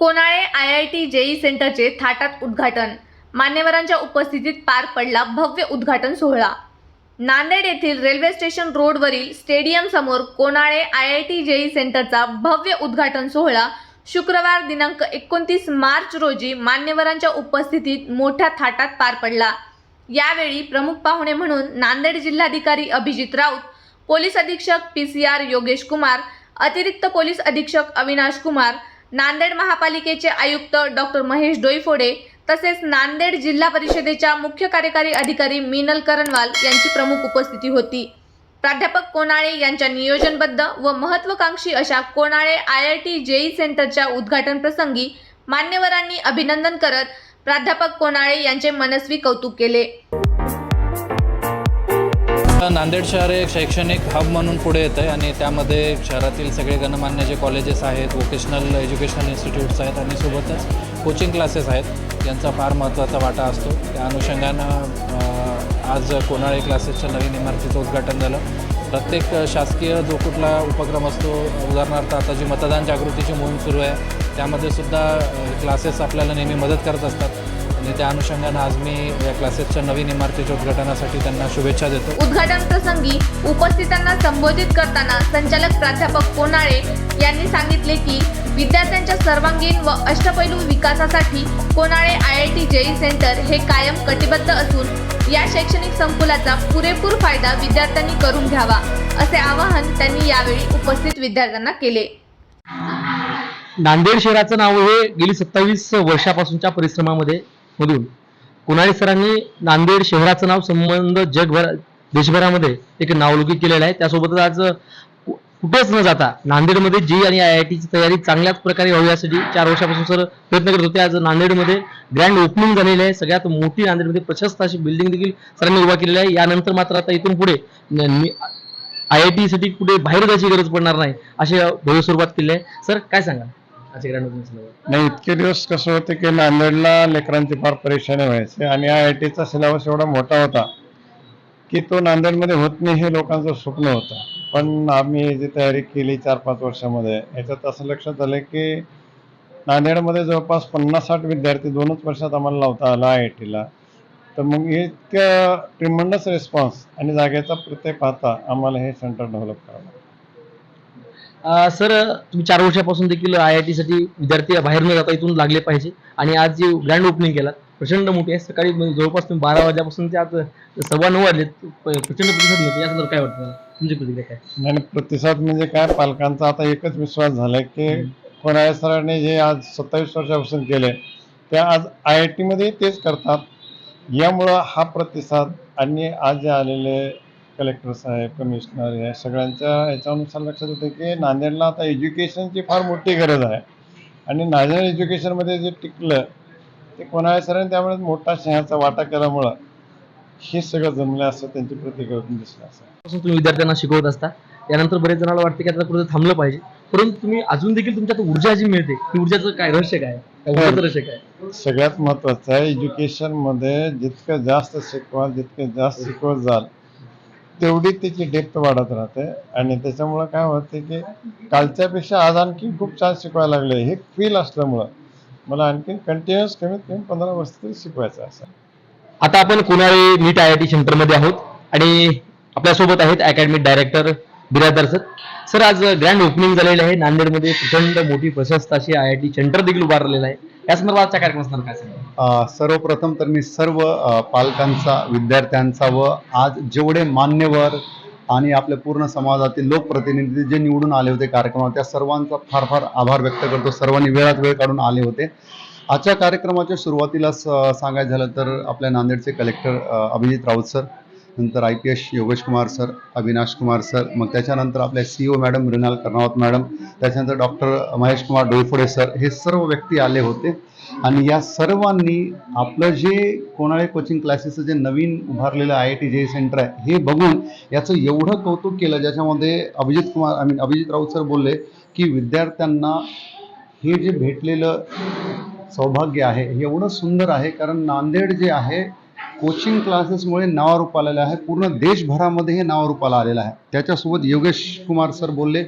Konale I I T JEE सेंटरचे थाटात उद्घाटन. मान्यवरांच्या उपस्थितीत पार पडला भव्य उद्घाटन सोहळा. नांदेड येथील रेल्वे स्टेशन रोडवरील स्टेडियम समोर Konale I I T JEE सेंटरचा भव्य उद्घाटन सोहळा. शुक्रवार दिनांक एकोणतीस मार्च रोजी मान्यवरांच्या उपस्थितीत मोठ्या थाटात पार पडला. यावेळी प्रमुख पाहुणे म्हणून नांदेड जिल्हाधिकारी अभिजित राऊत पोलीस अधीक्षक P C R Yogesh Kumar अतिरिक्त पोलीस अधीक्षक अविनाश कुमार नांदेड महापालिकेचे आयुक्त डॉक्टर महेश डोईफोडे तसेच नांदेड जिल्हा परिषदेच्या मुख्य कार्यकारी अधिकारी मिनल करणवाल यांची प्रमुख उपस्थिती होती. प्राध्यापक कोनाळे यांच्या नियोजनबद्ध व महत्वाकांक्षी अशा Konale I I T JEE सेंटरच्या उद्घाटन प्रसंगी मान्यवरांनी अभिनंदन करत प्राध्यापक कोनाळे यांचे मनस्वी कौतुक केले. नांदेड शहर एक शैक्षणिक हब म्हणून पुढे येतं आहे आणि त्यामध्ये शहरातील सगळे गणमान्य जे कॉलेजेस आहेत वोकेशनल एज्युकेशन इन्स्टिट्यूट्स आहेत आणि सोबतच कोचिंग क्लासेस आहेत यांचा फार महत्त्वाचा वाटा असतो. त्या अनुषंगानं आज कोणाळे क्लासेसच्या नवीन इमारतीचं उद्घाटन झालं. प्रत्येक शासकीय जो कुठला उपक्रम असतो उदाहरणार्थ आता जी मतदान जागृतीची मोहीम सुरू आहे त्यामध्ये सुद्धा क्लासेस आपल्याला नेहमी मदत करत असतात. आणि त्या अनुषंगानं आज मी या क्लासेसच्या नवीन इमारतीच्या उद्घाटनासाठी त्यांना शुभेच्छा देतो. उद्घाटन प्रसंगी उपस्थितांना संबोधित करताना संचालक प्राध्यापक कोनाळे यांनी सांगितले की विद्यार्थ्यांच्या सर्वांगीण व अष्टपैलू विकासासाठी Konale I I T JEE centre हे कायम कटिबद्ध असून या शैक्षणिक संकुलाचा पुरेपूर फायदा विद्यार्थ्यांनी करून घ्यावा असे आवाहन त्यांनी यावेळी उपस्थित विद्यार्थ्यांना केले. नांदेड शहराचं नाव हे गेली सत्तावीस वर्षापासूनच्या परिश्रमामध्ये. मधून. कुणाळी सरांनी नांदेड शहराचं नाव संबंध जगभर देशभरामध्ये एक नावलौकिक केलेलं आहे. त्यासोबतच आज कु- कुठेच न जाता नांदेडमध्ये जी आणि आय आय टीची तयारी चांगल्याच प्रकारे व्हावी यासाठी चार वर्षापासून सर प्रयत्न करत होते. आज नांदेडमध्ये ग्रँड ओपनिंग झालेली आहे. सगळ्यात मोठी नांदेडमध्ये प्रशस्त अशी बिल्डिंग देखील सरांनी उभा केलेली आहे. यानंतर मात्र आता इथून पुढे आय आय टीसाठी कुठे बाहेर जायची गरज पडणार नाही अशी भव्य स्वरूपात केली आहे. सर काय सांगा असे ग्रँड ओपनिंग नाही इतके दिवस कसं होते की नांदेडला लेकरांची फार परेशानी व्हायची आणि आय आय टीचा सिलेबस एवढा मोठा होता की तो नांदेडमध्ये होत नाही हे लोकांचं स्वप्न होतं. पण आम्ही जी तयारी केली चार पाच वर्षामध्ये याच्यात असं लक्षात आलं की नांदेडमध्ये जवळपास पन्नास साठ विद्यार्थी दोनच वर्षात आम्हाला लावता आला आय आय टीला तर मग हे इतकं ट्रिमंडस रिस्पॉन्स आणि जागेचा प्रत्येक पाहता आम्हाला हे सेंटर डेव्हलप करावं सर तुम्ही चार वर्षापासून देखील आय आय टी साठी विद्यार्थी बाहेर न जाता इथून लागले पाहिजे. आणि आज जे ग्रँड ओपनिंग केला प्रचंड मोठी. आहे सकाळी म्हणजे जवळपास तुम्ही बारा वाजल्यापासून ते आज सव्वा नऊ वाजले प्रचंड प्रतिसाद मिळतो या संदर्भात काय वाटतं? तुमची प्रतिक्रिया काय? आणि प्रतिसाद म्हणजे काय? पालकांचा आता एकच विश्वास झालाय की कोणाया सरांनी जे आज सत्तावीस वर्षापासून केले ते आज आय आय टीमध्ये तेच करतात. यामुळं हा प्रतिसाद आणि आज जे आलेले कलेक्टर साहेब कमिशनर या सगळ्यांच्या याच्यानुसार लक्षात येतं की नांदेडला आता एज्युकेशनची फार मोठी गरज आहे. आणि नांदेड एज्युकेशनमध्ये जे टिकलं ते कोणाया सरांनी त्यामुळे मोठा शहराचा वाटा केल्यामुळं हे सगळं जमलं असं त्यांची प्रतिक्रिया दिसलं असं. तुम्ही विद्यार्थ्यांना शिकवत असता. यानंतर बरेच जणांना वाटते की आता कुठे थांबलं पाहिजे. परंतु तुम्ही अजून देखील तुमच्यात ऊर्जा जी मिळते ती ऊर्जाचं काय रहस्य काय? रहस्य काय? सगळ्यात महत्वाचं आहे एज्युकेशनमध्ये जितकं जास्त शिकवाल जितकं जास्त शिकवत जाल तेवढी त्याची डेप्थ वाढत राहते. आणि त्याच्यामुळं काय होते की कालच्यापेक्षा आज आणखी खूप छान शिकवायला लागले. हे फील असल्यामुळं. मला आणखी कंटिन्युअस कमीत कमी पंधरा वर्ष तरी शिकवायचं असं. आता आपण Konale NEET I I T सेंटरमध्ये आहोत. आणि आपल्यासोबत आहेत academic director Biradar sir. Sir आज ग्रँड ओपनिंग झालेलं आहे. नांदेडमध्ये प्रचंड मोठी प्रशस्त अशी आय आय टी सेंटर देखील उभारलेलं आहे. या संदर्भातच्या कार्यक्रम असणार काय सांगा सर्वप्रथम तर मी सर्व अ, पालकांचा विद्यार्थ्यांचा व आज जेवढे मान्यवर आणि आपल्या पूर्ण समाजातील लोकप्रतिनिधी जे निवडून आले होते कार्यक्रमात त्या सर्वांचा फार फार आभार व्यक्त करतो. सर्वांनी वेळात वेळ काढून आले होते. आजच्या कार्यक्रमाच्या सुरुवातीला स- सांगायचं झालं तर आपल्या नांदेडचे कलेक्टर अभिजित राऊत सर नंतर I P S Yogesh Kumar sir Avinash Kumar sir मग त्याच्यानंतर आपल्या C O madam Mrunal Karnawat madam त्याच्यानंतर डॉक्टर महेश कुमार डोईफोडे सर हे सर्व व्यक्ती आले होते. आणि या सर्वांनी आपलं जे कोणाळे कोचिंग क्लासेसचं जे नवीन उभारलेलं I I T JEE centre आहे हे बघून याचं एवढं कौतुक केलं ज्याच्यामध्ये Abhijit Kumar I mean Abhijit Raut sir बोलले की विद्यार्थ्यांना हे जे भेटलेलं सौभाग्य आहे हे एवढं सुंदर आहे कारण नांदेड जे आहे कोचिंग क्लासेसमुळे नावारूप आलेलं आहे. पूर्ण देशभरामध्ये हे नावारूपाला आलेलं आहे. त्याच्यासोबत योगेश कुमार सर बोलले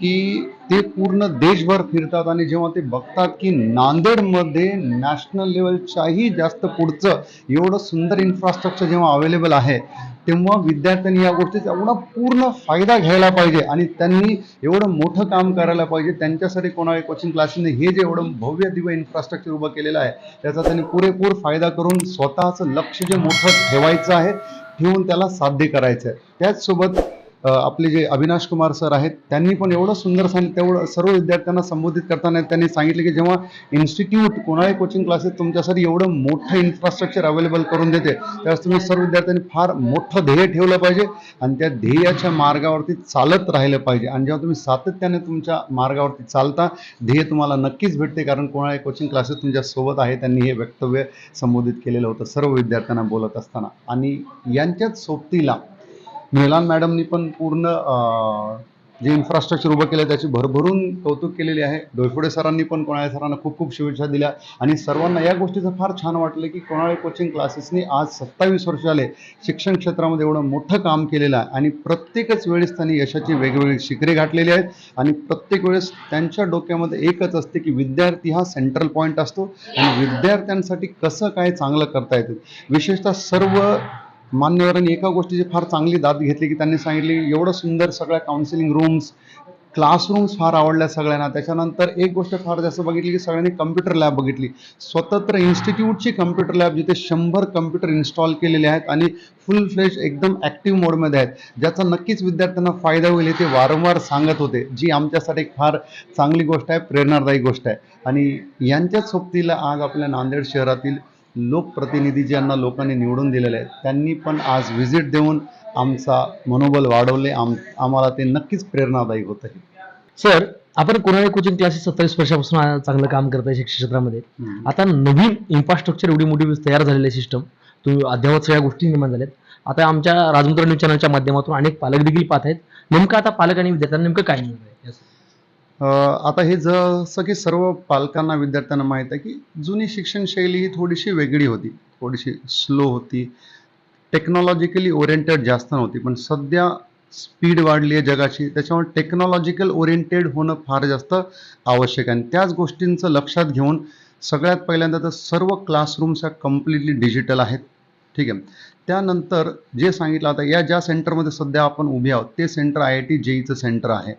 की ते पूर्ण देशभर फिरतात आणि जेव्हा ते बघतात की नांदेडमध्ये नॅशनल लेवलच्याही जास्त पुढचं एवढं सुंदर इन्फ्रास्ट्रक्चर जेव्हा अवेलेबल आहे तेव्हा विद्यार्थ्यांनी या गोष्टीचा एवढा पूर्ण फायदा घ्यायला पाहिजे आणि त्यांनी एवढं मोठं काम करायला पाहिजे. त्यांच्यासाठी कोणाला कोचिंग क्लासेसने हे जे एवढं भव्य दिव्य इन्फ्रास्ट्रक्चर उभं केलेलं आहे त्याचा त्यांनी पुरेपूर फायदा करून स्वतःचं लक्ष जे मोठं ठेवायचं आहे ठेवून त्याला साध्य करायचं आहे. त्याचसोबत आपले जे अविनाश कुमार सर आहेत त्यांनी पण एवढं सुंदर सांगितलं तेवढं सर्व विद्यार्थ्यांना संबोधित करताना त्यांनी सांगितलं की जेव्हा इन्स्टिट्यूट कोणाही कोचिंग क्लासेस तुमच्यासाठी एवढं मोठं इन्फ्रास्ट्रक्चर अवेलेबल करून देते त्यावेळेस तुम्ही सर्व विद्यार्थ्यांनी फार मोठं ध्येय ठेवलं पाहिजे आणि त्या ध्येयाच्या मार्गावरती चालत राहिलं पाहिजे. आणि जेव्हा तुम्ही सातत्याने तुमच्या मार्गावरती चालता ध्येय तुम्हाला नक्कीच भेटते कारण कोणाही कोचिंग क्लासेस तुमच्यासोबत आहे त्यांनी हे वक्तव्य संबोधित केलेलं होतं सर्व विद्यार्थ्यांना बोलत असताना. आणि यांच्याच सोबतीला मिलान मॅडमनी पण पूर्ण जे इन्फ्रास्ट्रक्चर उभं केलं त्याची भरभरून कौतुक केलेले आहे. डोयफोडे सरांनी पण कोणाळे सरांना खूप खूप शुभेच्छा दिल्या. आणि सर्वांना या गोष्टीचं फार छान वाटलं की कोणाळे कोचिंग क्लासेसनी आज सत्तावीस वर्ष झाले. शिक्षण क्षेत्रामध्ये एवढं मोठं काम केलेलं आहे. आणि प्रत्येकच वेळेस त्यांनी यशाची वेगवेगळी शिखरे गाठलेली आहेत. आणि प्रत्येक वेळेस त्यांच्या डोक्यामध्ये एकच असते की विद्यार्थी हा सेंट्रल पॉईंट असतो. आणि विद्यार्थ्यांसाठी कसं काय चांगलं करता येतं? विशेषतः सर्व मान्यवरांनी एका गोष्टीची फार चांगली दाद घेतली की त्यांनी सांगितली एवढं सुंदर सगळ्या काउन्सिलिंग रूम्स क्लासरूम्स फार आवडल्या सगळ्यांना. त्याच्यानंतर एक गोष्ट फार जास्त बघितली की सगळ्यांनी कम्प्युटर लॅब बघितली. स्वतंत्र इन्स्टिट्यूटची कम्प्युटर लॅब जिथे शंभर कम्प्युटर इन्स्टॉल केलेले आहेत आणि फुल फ्लेश एकदम ॲक्टिव्ह मोडमध्ये आहेत. ज्याचा नक्कीच विद्यार्थ्यांना फायदा होईल हे ते वारंवार सांगत होते जी आमच्यासाठी एक फार चांगली गोष्ट आहे प्रेरणादायी गोष्ट आहे. आणि यांच्याच सोबतीला आज आपल्या नांदेड शहरातील लोकप्रतिनिधी ज्यांना लोकांनी निवडून दिलेले आहेत त्यांनी पण आज व्हिजिट देऊन आमचा मनोबल वाढवले. आम आम्हाला ते नक्कीच प्रेरणादायी होत आहे. सर आपण कोणाला कोचिंग क्लासेस सत्तावीस वर्षापासून चांगलं काम करताय शिक्षण क्षेत्रामध्ये. आता नवीन इन्फ्रास्ट्रक्चर एवढी मोठी तयार झालेली आहे सिस्टम तुम्ही अद्यावत सगळ्या गोष्टी निर्माण झाल्यात. आता आमच्या राजमुद्रा न्यूज चॅनलच्या माध्यमातून अनेक पालक देखील पाहत आहेत. नेमकं आता पालक आणि विद्यार्थ्यांना नेमकं काय मिळणार आहे? आता हे जसं की सर्व पालकांना विद्यार्थ्यांना माहीत आहे की जुनी शिक्षणशैली ही थोडीशी वेगळी होती. थोडीशी स्लो होती. टेक्नॉलॉजिकली ओरिएंटेड जास्त नव्हती. पण सध्या स्पीड वाढली आहे जगाची. त्याच्यामुळे टेक्नॉलॉजिकल ओरिएंटेड होणं फार जास्त आवश्यक आहे. आणि त्याच गोष्टींचं लक्षात घेऊन सगळ्यात पहिल्यांदा तर सर्व क्लासरूम्स ह्या कम्प्लिटली डिजिटल आहेत. ठीक आहे. त्यानंतर जे सांगितलं आता या ज्या सेंटरमध्ये सध्या आपण उभे आहोत ते सेंटर आय आय टी जेईचं सेंटर आहे.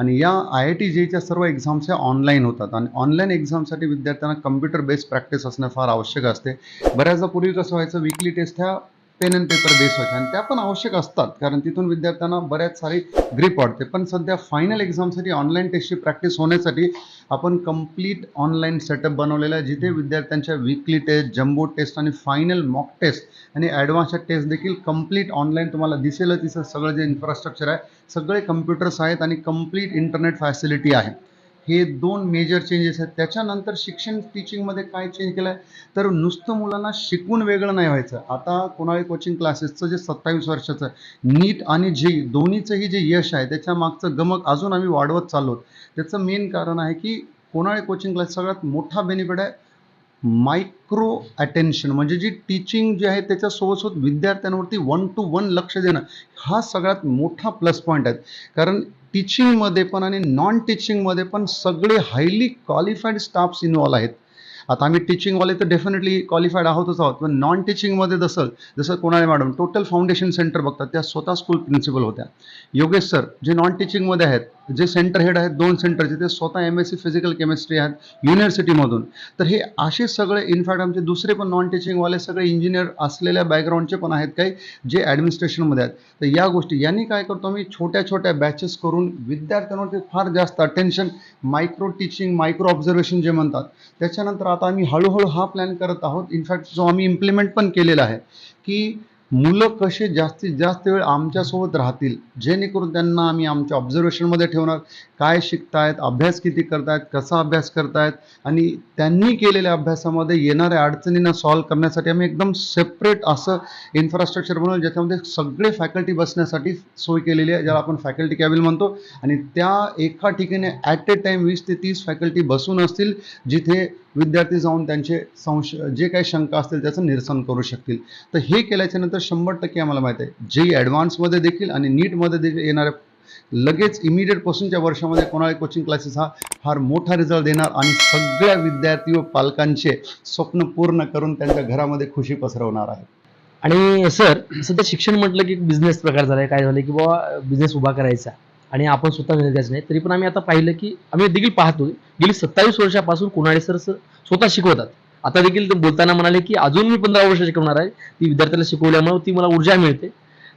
आणि या आय आय टी जेच्या सर्व एक्झाम्स ह्या ऑनलाईन होतात. आणि ऑनलाईन एक्झामसाठी विद्यार्थ्यांना कम्प्युटर बेस्ड प्रॅक्टिस असणं फार आवश्यक असते. बऱ्याचदा पूर्वी कसं व्हायचं वीकली टेस्ट ह्या पेन अँड पेपर बेस व्हायच्या आणि त्या पण आवश्यक असतात. कारण तिथून विद्यार्थ्यांना बऱ्याच सारी ग्रीप वाढते. पण सध्या फायनल एक्झामसाठी ऑनलाईन टेस्टची प्रॅक्टिस होण्यासाठी आपण कंप्लीट ऑनलाईन सेटअप बनवलेला आहे जिथे विद्यार्थ्यांच्या वीकली टेस्ट जम्बो टेस्ट आणि फायनल मॉक टेस्ट आणि ॲडव्हान्सच्या टेस्ट देखील कंप्लीट ऑनलाईन तुम्हाला दिसेलच. तिचं सगळं जे इन्फ्रास्ट्रक्चर आहे सगळे कम्प्युटर्स आहेत आणि कंप्लीट इंटरनेट फॅसिलिटी आहे. हे दोन मेजर चेंजेस आहेत. त्याच्यानंतर शिक्षण टीचिंगमध्ये काय चेंज केलं आहे तर नुसतं मुलांना शिकून वेगळं नाही व्हायचं. आता कोणाळी कोचिंग क्लासेसचं जे सत्तावीस वर्षाचं नीट आणि जे दोन्हीचंही जे यश आहे त्याच्या मागचं गमक अजून आम्ही वाढवत चाललो. त्याचं मेन कारण आहे की कोणाळी कोचिंग क्लास सगळ्यात मोठा बेनिफिट आहे मायक्रो अटेन्शन म्हणजे जी टीचिंग जी आहे त्याच्यासोबतसोबत विद्यार्थ्यांवरती वन टू वन लक्ष देणं हा सगळ्यात मोठा प्लस पॉईंट आहे कारण टीचिंगमध्ये पण आणि नॉन टीचिंगमध्ये पण सगळे हायली क्वालिफाईड स्टाफ्स इन्व्हॉल्व आहेत. आता आम्ही टीचिंगवाले तर डेफिनेटली क्वालिफाईड आहोतच आहोत. पण नॉन टीचिंगमध्ये जसं जसं कोणाला मॅडम टोटल फाउंडेशन सेंटर बघतात त्या स्वतः स्कूल प्रिन्सिपल होत्या. योगेश सर जे नॉन टीचिंगमध्ये आहेत जे सेंटर हेड आहेत दोन सेंटरचे ते स्वतः M S C physical chemistry आहेत युनिव्हर्सिटीमधून तर हे असे सगळे इनफॅक्ट आमचे दुसरे पण नॉन टीचिंगवाले सगळे इंजिनियर असलेल्या बॅकग्राऊंडचे पण आहेत काही जे ॲडमिनिस्ट्रेशनमध्ये आहेत. तर या गोष्टी यांनी काय करतो आम्ही छोट्या छोट्या बॅचेस करून विद्यार्थ्यांवरती फार जास्त attention micro teaching micro observation जे म्हणतात त्याच्यानंतर आता आम्ही हळूहळू हा प्लॅन करत आहोत. इनफॅक्ट जो आम्ही इम्प्लिमेंट पण केलेला आहे की मुलं कसे जास्तीत जास्त वेळ आमच्यासोबत राहतील जेणेकरून त्यांना आम्ही आमच्या ऑब्झर्वेशनमध्ये ठेवणार. काय शिकतायत अभ्यास किती करतायत कसा अभ्यास करतायत आणि त्यांनी केलेल्या अभ्यासामध्ये येणाऱ्या अडचणींना सॉल्व्ह करण्यासाठी आम्ही एकदम सेपरेट असं इन्फ्रास्ट्रक्चर बनवलं ज्याच्यामध्ये सगळे फॅकल्टी बसण्यासाठी सोय केलेली आहे ज्याला आपण फॅकल्टी कॅबिल म्हणतो. आणि त्या एका ठिकाणी ॲट ए टाईम वीस ते तीस फॅकल्टी बसून असतील जिथे विद्यार्थी जाऊन त्यांचे संश जे काही शंका असतील त्याचं निरसन करू शकतील. तर हे केल्याच्यानंतर शंभर टक्के आम्हाला माहीत आहे जे ॲडव्हान्समध्ये देखील आणि नीटमध्ये देखील येणाऱ्या लगेच इमिडिएट पासूनच्या वर्षामध्ये कोणाला कोचिंग क्लासेस हा फार मोठा रिझल्ट देणार आणि सगळ्या विद्यार्थी व पालकांचे स्वप्न पूर्ण करून त्यांच्या घरामध्ये खुशी पसरवणार आहे. आणि सर सध्या शिक्षण म्हटलं की बिझनेस प्रकार झालाय. काय झालं की बाबा बिझनेस उभा करायचा. आणि आपण स्वतः विद्यार्थीच नाही. तरी पण आम्ही आता पाहिलं की आम्ही देखील पाहतो गेली सत्तावीस वर्षापासून कुणाळे सर स्वतः शिकवतात. आता देखील ते बोलताना म्हणाले की अजून मी पंधरा वर्ष शिकवणार आहे. ती विद्यार्थ्याला शिकवल्यामुळे ती मला ऊर्जा मिळते.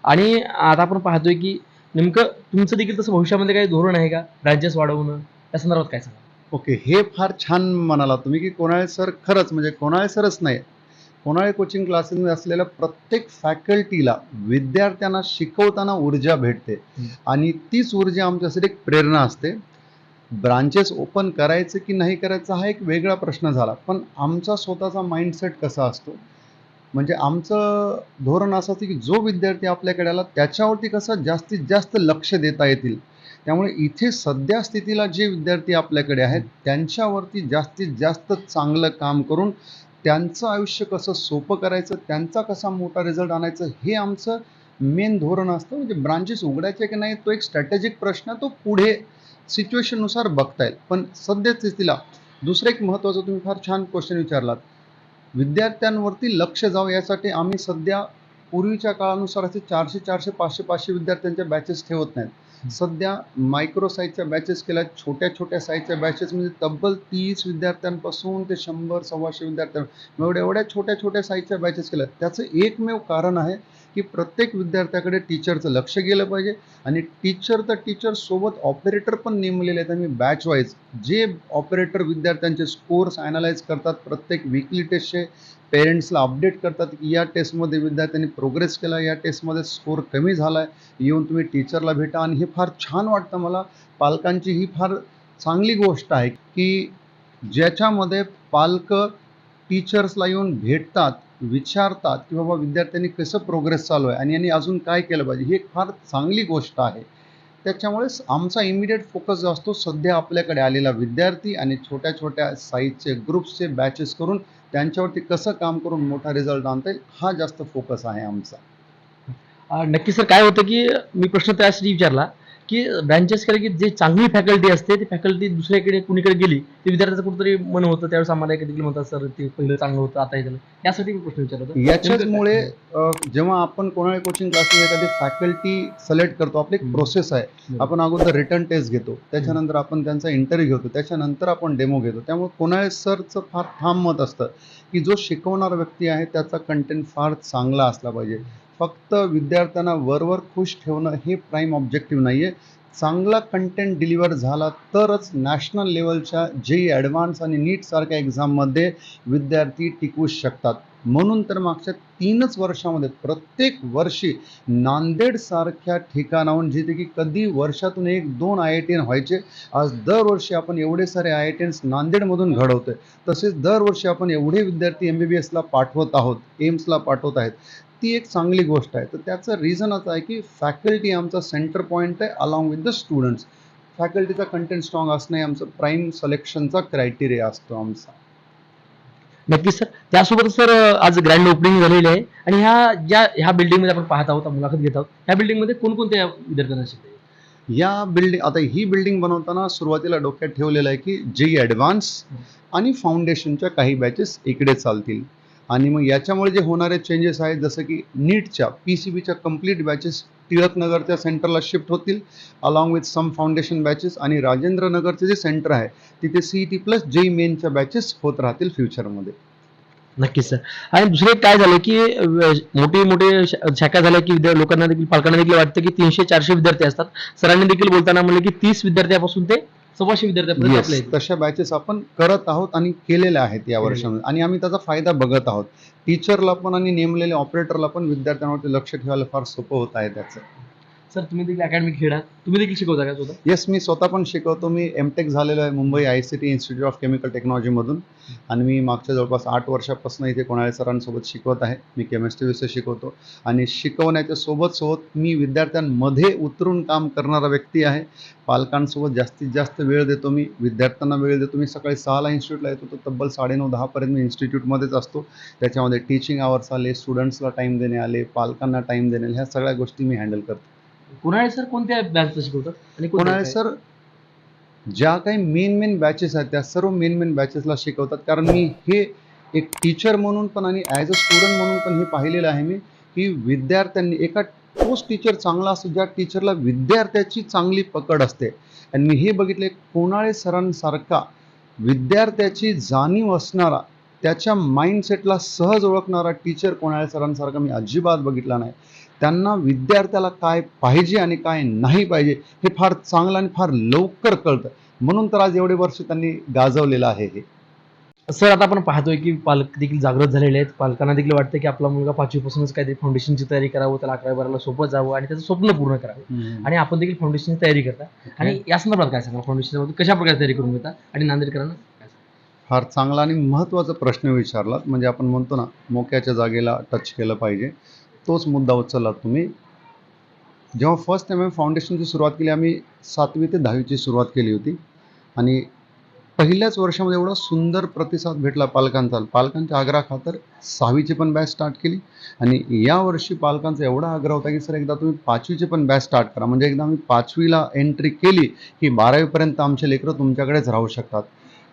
आणि आता आपण पाहतोय की नेमकं तुमचं देखील तसं भविष्यामध्ये काही धोरण आहे का? ब्रँचेस वाढवणं त्या संदर्भात काय सांगा ओके हे फार छान म्हणाला तुम्ही की कोणाळे सर खरंच म्हणजे कोणाळे सरच नाही कोणाळे कोचिंग क्लासेसमध्ये असलेल्या प्रत्येक फॅकल्टीला विद्यार्थ्यांना शिकवताना ऊर्जा भेटते. आणि तीच ऊर्जा आमच्यासाठी एक प्रेरणा असते. ब्रांचेस ओपन करायचं की नाही करायचं हा एक वेगळा प्रश्न झाला. पण आमचा स्वतःचा माइंडसेट कसा असतो? म्हणजे आमचं धोरण असं असतं की जो विद्यार्थी आपल्याकडे आला त्याच्यावरती कसं जास्तीत जास्त लक्ष देता येतील. त्यामुळे इथे सध्या स्थितीला जे विद्यार्थी आपल्याकडे आहेत त्यांच्यावरती जास्तीत जास्त चांगलं काम करून त्यांचं आयुष्य कसं सोपं करायचं त्यांचा कसा मोठा रिझल्ट आणायचं हे आमचं मेन धोरण असतं. म्हणजे ब्रांचेस उघडायचे की नाही तो एक स्ट्रॅटेजिक प्रश्न तो पुढे सिच्युएशननुसार बघता येईल. पण सध्या स्थितीला दुसरं एक महत्त्वाचं तुम्ही फार छान क्वेश्चन विचारलात. विद्यार्थ्यांवरती लक्ष जावं यासाठी आम्ही सध्या पूर्वीच्या काळानुसार असे चारशे चारशे पाचशे पाचशे विद्यार्थ्यांच्या बॅचेस ठेवत नाहीत. सध्या मायक्रो साईजच्या बॅचेस केल्या छोट्या छोट्या साईजच्या बॅचेस म्हणजे तब्बल तीस विद्यार्थ्यांपासून ते शंभर सव्वाशे विद्यार्थ्यां एवढ्या एवढ्या छोट्या छोट्या साईजच्या बॅचेस केल्या. त्याचं एकमेव कारण आहे की प्रत्येक विद्यार्थ्याकडे टीचरचं लक्ष गेलं पाहिजे. आणि टीचर तर टीचर सोबत ऑपरेटर पण नेमलेले आहेत. आम्ही बॅच वाईज जे ऑपरेटर विद्यार्थ्यांचे स्कोर्स अनालाइज करतात प्रत्येक वीकली टेस्टचे पेरेंट्सला अपडेट करतात की या टेस्टमध्ये विद्यार्थ्यांनी प्रोग्रेस केला या टेस्टमध्ये स्कोर कमी झाला आहे येऊन तुम्ही टीचरला भेटा. आणि हे फार छान वाटतं मला. पालकांची ही फार चांगली गोष्ट आहे की ज्याच्यामध्ये पालक टीचर्सला येऊन भेटतात विचारतात की बाबा विद्यार्थ्यांनी कसं प्रोग्रेस चालू आहे आणि यांनी अजून काय केलं पाहिजे ही एक फार चांगली गोष्ट आहे. त्याच्यामुळे आमचा इमिडिएट फोकस जो असतो सध्या आपल्याकडे आलेला विद्यार्थी आणि छोट्या छोट्या साईजचे ग्रुप्सचे बॅचेस करून त्यांच्यावरती कसं काम करून मोठा रिझल्ट आणता येईल हा जास्त फोकस आहे आमचा. नक्की सर काय होतं की मी प्रश्न त्यासाठी विचारला की ब्रँचेस केले की जे चांगली फॅकल्टी असते ती फॅकल्टी दुसऱ्याकडे कुणीकडे गेली ते विद्यार्थ्याचं कुठेतरी मन होतं त्यावेळेस आम्हाला देखील म्हणतात सर ते पहिलं चांगलं होतं आता हे झालं. यासाठी मी प्रश्न विचारत अ, जेव्हा आपण कोणाला कोचिंग क्लासेस एखादी फॅकल्टी सिलेक्ट करतो आपली एक. प्रोसेस आहे. आपण अगोदर रिटर्न टेस्ट घेतो त्याच्यानंतर आपण त्यांचा इंटरव्ह्यू घेतो त्याच्यानंतर आपण डेमो घेतो. त्यामुळे कोणाळे सरचं फार ठाम मत असतं की जो शिकवणारा व्यक्ती आहे त्याचा कंटेंट फार चांगला असला पाहिजे. फक्त विद्यार्थ्यांना वरवर खुश ठेवणं हे प्राईम ऑब्जेक्टिव्ह नाही आहे चांगला कंटेंट डिलिव्हर झाला तरच नॅशनल लेवलच्या जे ॲडव्हान्स आणि नीटसारख्या एक्झाममध्ये विद्यार्थी टिकू शकतात. म्हणून तर मागच्या तीनच वर्षामध्ये प्रत्येक वर्षी नांदेडसारख्या ठिकाणाहून जिथे की कधी वर्षातून एक दोन आय आय टी एन व्हायचे आज दरवर्षी आपण एवढे सारे आय आय टी एन्स नांदेडमधून घडवतोय. तसेच दरवर्षी आपण एवढे विद्यार्थी एम बी बी एसला पाठवत आहोत एम्सला पाठवत आहेत. ती एक चांगली गोष्ट आहे. तर त्याचं रिझन असं आहे की फॅकल्टी आमचा सेंटर पॉईंट आहे अलॉंग विथ द स्टुडंट्स फॅकल्टीचा कंटेंट स्ट्रॉंग असणं हे आमचं प्राईम सिलेक्शनचा क्रायटेरिया असतो आमचा. नक्कीच सर त्यासोबत सर आज ग्रँड ओपनिंग झालेली आहे आणि ह्या ज्या ह्या बिल्डिंगमध्ये आपण पाहत आहोत मुलाखत घेत आहोत ह्या बिल्डिंगमध्ये कोणकोणत्या विद्यार्थ्यांना शिकते या बिल्डिंग आता ही बिल्डिंग बनवताना सुरुवातीला डोक्यात ठेवलेलं आहे की जे ॲडव्हान्स आणि फाउंडेशनच्या काही बॅचेस इकडे चालतील. आणि मग याच्यामुळे जे होणारे चेंजेस आहेत जसं की नीटच्या पी सी बीच्या कंप्लीट बॅचेस टिळकनगरच्या सेंटरला शिफ्ट होतील along with some foundation batches आणि राजेंद्र नगरचे जे सेंटर आहे तिथे सी टी प्लस जे मेनच्या बॅचेस होत राहतील फ्युचरमध्ये नक्कीच सर आणि दुसरे काय झालं की मोठे मोठे शाखा झाल्या की लोकांना देखील पालकांना देखील वाटतं की तीनशे चारशे विद्यार्थी असतात. सरांनी देखील बोलताना म्हणलं की तीस विद्यार्थ्यापासून ते सव्वाशे विद्यार्थ्यापर्यंत आपल्या Yes, इथे. तशा बॅचेस आपण करत आहोत आणि केलेल्या आहेत या वर्षामध्ये. आणि आम्ही त्याचा फायदा बघत आहोत. टीचरला पण आणि नेमलेल्या ऑपरेटरला पण विद्यार्थ्यांवरती लक्ष ठेवायला फार सोपं होत आहे त्याचं. सर तुम्ही देखील अकॅडमी खेळा तुम्ही देखील शिकवता का स्वतः? येस मी स्वतः पण शिकवतो. मी एम टेक झालेलो आहे Mumbai I C T institute of chemical टेक्नॉलॉजीमधून आणि मी मागच्या जवळपास आठ वर्षापासून इथे कोणाळे सरांसोबत शिकवत आहे. मी केमिस्ट्री विषय शिकवतो. आणि शिकवण्याच्या सोबत सोबत मी विद्यार्थ्यांमध्ये उतरून काम करणारा व्यक्ती आहे. पालकांसोबत जास्तीत जास्त वेळ देतो मी. विद्यार्थ्यांना वेळ देतो. मी सकाळी सहाला इन्स्टिट्यूटला येतो. तर तब्बल साडेनऊ दहापर्यंत मी इन्स्टिट्यूटमध्येच असतो. त्याच्यामध्ये टीचिंग आवर्स आले स्टुडंट्सला टाईम देणे आले पालकांना टाईम देणे आले. ह्या सगळ्या गोष्टी मी हँडल करतो. कुणाळे सर कोणत्या बॅचचं शिकवतात? आणि कोणाळे? सर? ज्या काही मेन मेन बॅचेस आहेत त्या सर्व मेन मेन बॅचेसला शिकवतात. कारण मी हे एक टीचर म्हणून पण आणि ॲज अ स्टुडंट म्हणून पण हे पाहिलेलं आहे मी की विद्यार्थ्यांनी एका तोच टीचर चांगला असतो ज्या टीचरला विद्यार्थ्याची चांगली पकड असते. आणि मी हे बघितले कोणाळे सरांसारखा विद्यार्थ्याची जाणीव असणारा त्याच्या माइंडसेटला सहज ओळखणारा टीचर कोणाळे सरांसारखा मी अजिबात बघितला नाही. त्यांना विद्यार्थ्याला काय पाहिजे आणि काय नाही पाहिजे हे फार चांगलं आणि फार लवकर कळतं. म्हणून तर आज एवढे वर्ष त्यांनी गाजवलेलं आहे हे. सर आता आपण पाहतोय की पालक देखील जागृत झालेले आहेत. पालकांना देखील वाटतं की आपला मुलगा पाचवीपासूनच काहीतरी फाउंडेशनची तयारी करावं त्याला अकरावी बाराला सोपं जावं आणि त्याचं स्वप्न पूर्ण करावं. आणि आपण देखील फाउंडेशनची तयारी करता. आणि या संदर्भात काय सांगा फाउंडेशनमध्ये कशा प्रकारे तयारी करून घेता? आणि नांदेडकरांना? फार चांगला आणि महत्त्वाचा प्रश्न विचारलात. म्हणजे आपण म्हणतो ना मोक्याच्या जागेला टच केलं पाहिजे. तोच मुद्दा उचलला तुम्ही. जेव्हा फर्स्ट एम आम्ही फाउंडेशनची सुरुवात केली आम्ही सातवी ते दहावीची सुरुवात केली होती. आणि पहिल्याच वर्षामध्ये एवढा सुंदर प्रतिसाद भेटला पालकांचा. पालकांच्या आग्रहाखातर सहावीची पण बॅच स्टार्ट केली. आणि यावर्षी पालकांचा एवढा आग्रह होता की सर एकदा तुम्ही पाचवीची पण बॅच स्टार्ट करा. म्हणजे एकदा आम्ही पाचवीला एंट्री केली की बारावीपर्यंत आमचे लेकरं तुमच्याकडेच राहू शकतात.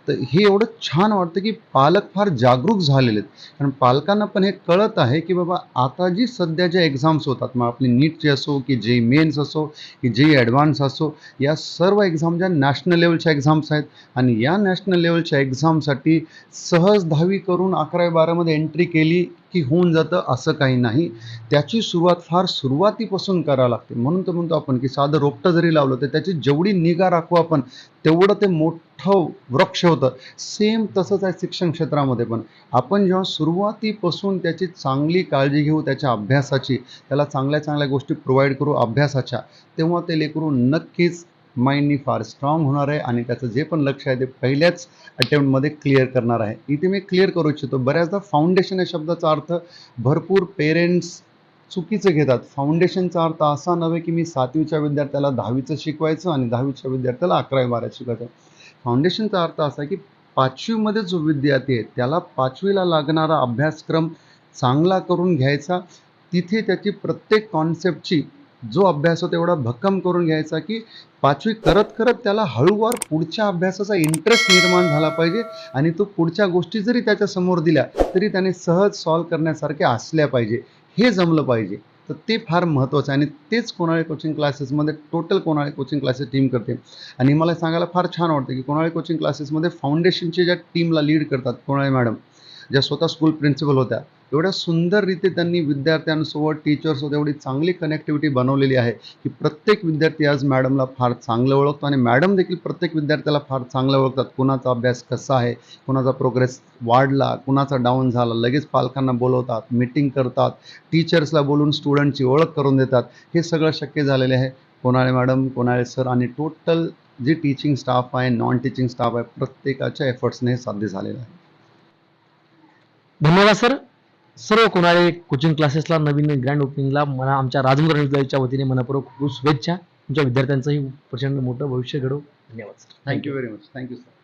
तर हे एवढं छान वाटतं की पालक फार जागरूक झालेले आहेत. कारण पालकांना पण हे कळत आहे की बाबा आता जी सध्या ज्या एक्झाम्स होतात मग आपली नीटची असो की जे मेन्स असो की जे ॲडव्हान्स असो या सर्व एक्झाम ज्या नॅशनल लेवलच्या एक्झाम्स आहेत आणि या नॅशनल लेवलच्या एक्झामसाठी सहज दहावी करून अकरावी बारामध्ये एंट्री केली की होऊन जातं असं काही नाही. त्याची सुरुवात फार सुरुवातीपासून करावं लागते. म्हणून तर म्हणतो आपण की साधं रोपटं जरी लावलं तर त्याची जेवढी निगा राखू आपण तेवढं ते मोठं वृक्ष होतं. सेम तसंच आहे शिक्षण क्षेत्रामध्ये पण. आपण जेव्हा सुरुवातीपासून त्याची चांगली काळजी घेऊ त्याच्या अभ्यासाची त्याला चांगल्या चांगल्या गोष्टी प्रोव्हाइड करू अभ्यासाच्या तेव्हा ते लेकरू नक्कीच माइंडनी फार स्ट्रॉंग होणार आहे आणि त्याचं जे पण लक्ष आहे ते पहिल्याच अटेम्प्टमध्ये क्लिअर करणार आहे. इथे मी क्लिअर करू इच्छितो बऱ्याचदा फाउंडेशन या शब्दाचा अर्थ भरपूर पेरेंट्स चुकीचं घेतात. फाउंडेशनचा अर्थ असा नव्हे की मी सातवीच्या विद्यार्थ्याला दहावीचं शिकवायचं आणि दहावीच्या विद्यार्थ्याला अकरावी बारा शिकवायचं. फाउंडेशनचा अर्थ असा की पाचवीमध्ये जो विद्यार्थी आहे त्याला पाचवीला लागणारा अभ्यासक्रम चांगला करून घ्यायचा. तिथे त्याची प्रत्येक कॉन्सेप्टची जो अभ्यास होतो तेवढा भक्कम करून घ्यायचा की पाचवी करत करत त्याला हळूवार पुढच्या अभ्यासाचा इंटरेस्ट निर्माण झाला पाहिजे आणि तो पुढच्या गोष्टी जरी त्याच्यासमोर दिल्या तरी त्याने सहज सॉल्व करण्यासारख्या असल्या पाहिजे. हे जमलं पाहिजे. तर ते फार महत्त्वाचं आहे. आणि तेच कोणाळे कोचिंग क्लासेसमध्ये total Konale coaching classes team करते. आणि मला सांगायला फार छान वाटतं की कोणाळे कोचिंग क्लासेसमध्ये फाउंडेशनच्या ज्या टीमला लीड करतात कोणाळे मॅडम ज्या स्वतः स्कूल प्रिन्सिपल होत्या एवढ्या सुंदररीते त्यांनी विद्यार्थ्यांसोबत टीचर्ससोबत एवढी चांगली कनेक्टिव्हिटी बनवलेली आहे की प्रत्येक विद्यार्थी आज मॅडमला फार चांगलं ओळखतो आणि मॅडम देखील प्रत्येक विद्यार्थ्याला फार चांगलं ओळखतात. कुणाचा अभ्यास कसा आहे? कुणाचा प्रोग्रेस वाढला? कुणाचा डाऊन झाला? लगेच पालकांना बोलवतात मीटिंग करतात टीचर्सला बोलून स्टुडंटची ओळख करून देतात. हे सगळं शक्य झालेले आहे. कोणाळे मॅडम कोणाळे सर आणि टोटल जे टीचिंग स्टाफ आहे नॉन टीचिंग स्टाफ आहे प्रत्येकाच्या एफर्ट्सने हे साध्य झालेलं आहे. धन्यवाद सर सर्व कोणाळे कोचिंग क्लासेसला नवीन ग्रँड ओपनिंगला मला आमच्या राजमुद्रा न्यूजच्या वतीने मनपूर्वक खूप शुभेच्छा. तुमच्या विद्यार्थ्यांचंही प्रचंड मोठं भविष्य घडव धन्यवाद sir thank you very much thank you sir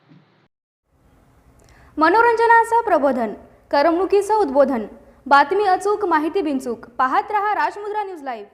मनोरंजनाचं प्रबोधन करमणुकीचं उद्बोधन. बातमी अचूक माहिती बिनचूक. पाहत रहा राजमुद्रा न्यूज लाईव्ह